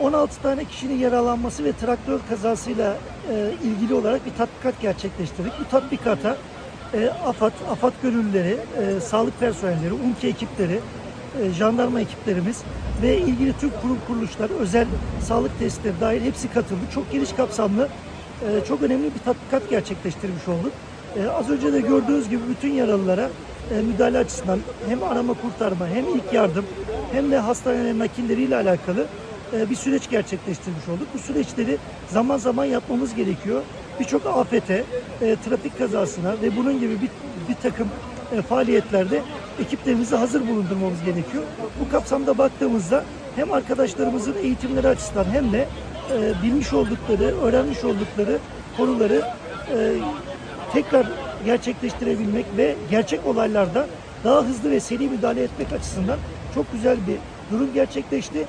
16 tane kişinin yaralanması ve traktör kazasıyla e, ilgili olarak bir tatbikat gerçekleştirdik. Bu tatbikata e, AFAD, AFAD gönüllüleri, e, sağlık personelleri, UMKE ekipleri, e, jandarma ekiplerimiz ve ilgili Türk kurum kuruluşlar, özel sağlık testleri dahil hepsi katıldı. Çok geniş kapsamlı, e, çok önemli bir tatbikat gerçekleştirmiş olduk. E, az önce de gördüğünüz gibi bütün yaralılara e, müdahale açısından hem arama kurtarma hem ilk yardım hem de hastane nakilleriyle alakalı e, bir süreç gerçekleştirmiş olduk. Bu süreçleri zaman zaman yapmamız gerekiyor. Birçok afete, e, trafik kazasına ve bunun gibi bir, bir takım e, faaliyetlerde ekiplerimizi hazır bulundurmamız gerekiyor. Bu kapsamda baktığımızda hem arkadaşlarımızın eğitimleri açısından hem de bilmiş oldukları, öğrenmiş oldukları konuları tekrar gerçekleştirebilmek ve gerçek olaylarda daha hızlı ve seri müdahale etmek açısından çok güzel bir durum gerçekleşti.